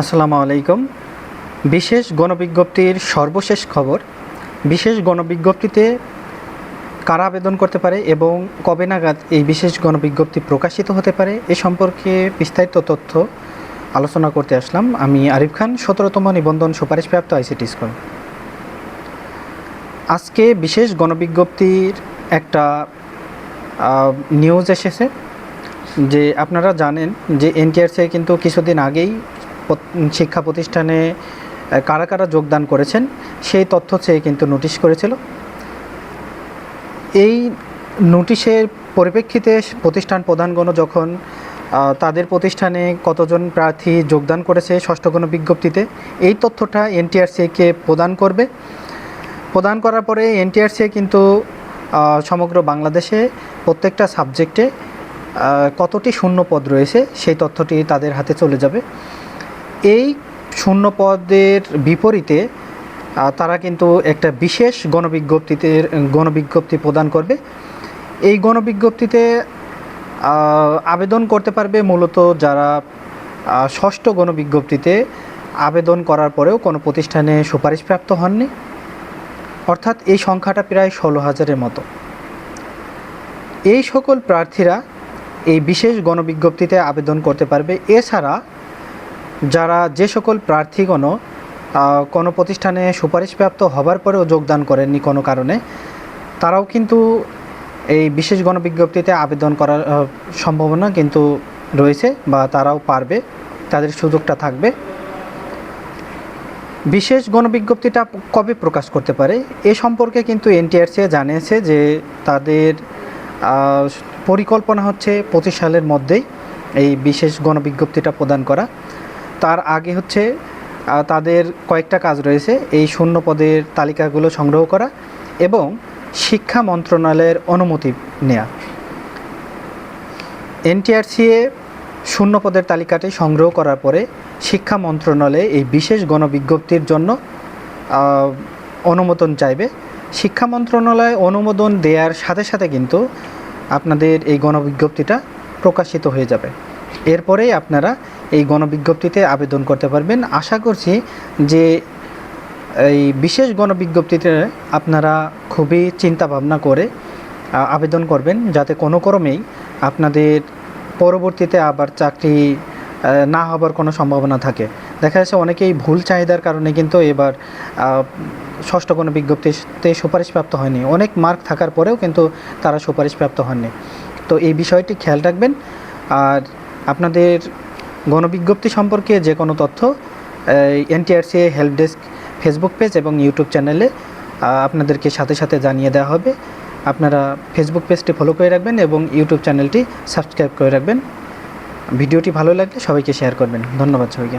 আসসালামু আলাইকুম। বিশেষ গণবিজ্ঞপ্তির সর্বশেষ খবর, বিশেষ গণবিজ্ঞপ্তিতে কারা আবেদন করতে পারে এবং কবে নাগাদ এই বিশেষ গণবিজ্ঞপ্তি প্রকাশিত হতে পারে এ সম্পর্কে বিস্তারিত তথ্য আলোচনা করতে আসলাম। আমি আরিফ খান, সতেরোতম নিবন্ধন সুপারিশপ্রাপ্ত আইসিটি স্কুল। আজকে বিশেষ গণবিজ্ঞপ্তির একটা নিউজ এসেছে যে আপনারা জানেন যে এনটিআরসি কিন্তু কিছুদিন আগেই শিক্ষা প্রতিষ্ঠানে কারা কারা যোগদান করেছেন, সেই তথ্য চেয়ে কিন্তু নোটিশ করেছিল। এই নোটিশের পরিপ্রেক্ষিতে প্রতিষ্ঠান প্রধানগণ যখন তাদের প্রতিষ্ঠানে কতজন প্রার্থী যোগদান করেছে ষষ্ঠ গণ বিজ্ঞপ্তিতে, এই তথ্যটা এনটিআরসিকে প্রদান করবে। প্রদান করার পরে এনটিআরসি কিন্তু সমগ্র বাংলাদেশে প্রত্যেকটা সাবজেক্টে কতটি শূন্য পদ রয়েছে, সেই তথ্যটি তাদের হাতে চলে যাবে। এই শূন্য পদের বিপরীতে তারা কিন্তু একটা বিশেষ গণবিজ্ঞপ্তিতে, গণবিজ্ঞপ্তি প্রদান করবে। এই গণবিজ্ঞপ্তিতে আবেদন করতে পারবে মূলত যারা ষষ্ঠ গণবিজ্ঞপ্তিতে আবেদন করার পরেও কোনো প্রতিষ্ঠানে সুপারিশপ্রাপ্ত হননি। অর্থাৎ এই সংখ্যাটা প্রায় ষোলো হাজারের মতো। এই সকল প্রার্থীরা এই বিশেষ গণবিজ্ঞপ্তিতে আবেদন করতে পারবে। এছাড়া যারা যে সকল প্রার্থীগণ কোনো প্রতিষ্ঠানে সুপারিশপ্রাপ্ত হবার পরেও যোগদান করেননি কোনো কারণে, তারাও কিন্তু এই বিশেষ গণবিজ্ঞপ্তিতে আবেদন করার সম্ভাবনা কিন্তু রয়েছে বা তারাও পারবে, তাদের সুযোগটা থাকবে। বিশেষ গণবিজ্ঞপ্তিটা কবে প্রকাশ করতে পারে, এ সম্পর্কে কিন্তু এনটিআরসি জানিয়েছে যে তাদের পরিকল্পনা হচ্ছে পঁচিশ সালের মধ্যেই এই বিশেষ গণবিজ্ঞপ্তিটা প্রদান করা। তার আগে হচ্ছে তাদের কয়েকটা কাজ রয়েছে। এই শূন্য পদের তালিকাগুলো সংগ্রহ করা এবং শিক্ষা মন্ত্রণালয়ের অনুমতি নেওয়া এনটিআরসিএ শূন্য পদের তালিকাটি সংগ্রহ করার পরে শিক্ষা মন্ত্রণালয়ে এই বিশেষ গণবিজ্ঞপ্তির জন্য অনুমোদন চাইবে। শিক্ষা মন্ত্রণালয় অনুমোদন দেওয়ার সাথে সাথে কিন্তু আপনাদের এই গণবিজ্ঞপ্তিটা প্রকাশিত হয়ে যাবে। এরপরেই আপনারা এই গণবিজ্ঞপ্তিতে আবেদন করতে পারবেন। আশা করছি যে এই বিশেষ গণবিজ্ঞপ্তিতে আপনারা খুবই চিন্তা ভাবনা করে আবেদন করবেন যাতে কোনো ক্রমেই আপনাদের পরবর্তীতে আবার চাকরি না হবার কোনো সম্ভাবনা থাকে। দেখা যাচ্ছে অনেকেই ভুল চাহিদার কারণে কিন্তু এবার ষষ্ঠ কোনো বিজ্ঞপ্তিতে সুপারিশপ্রাপ্ত হয়নি। অনেক মার্ক থাকার পরেও কিন্তু তারা সুপারিশপ্রাপ্ত হননি। তো এই বিষয়টি খেয়াল রাখবেন। আর আপনাদের গণবিজ্ঞপ্তি সম্পর্কে যে কোনো তথ্য NTRC help desk Facebook page এবং ইউটিউব চ্যানেলে আপনাদেরকে সাথে সাথে জানিয়ে দেওয়া হবে। আপনারা ফেসবুক পেজটি ফলো করে রাখবেন এবং ইউটিউব চ্যানেলটি সাবস্ক্রাইব করে রাখবেন। ভিডিওটি ভালো লাগলে সবাইকে শেয়ার করবেন। ধন্যবাদ সবাইকে।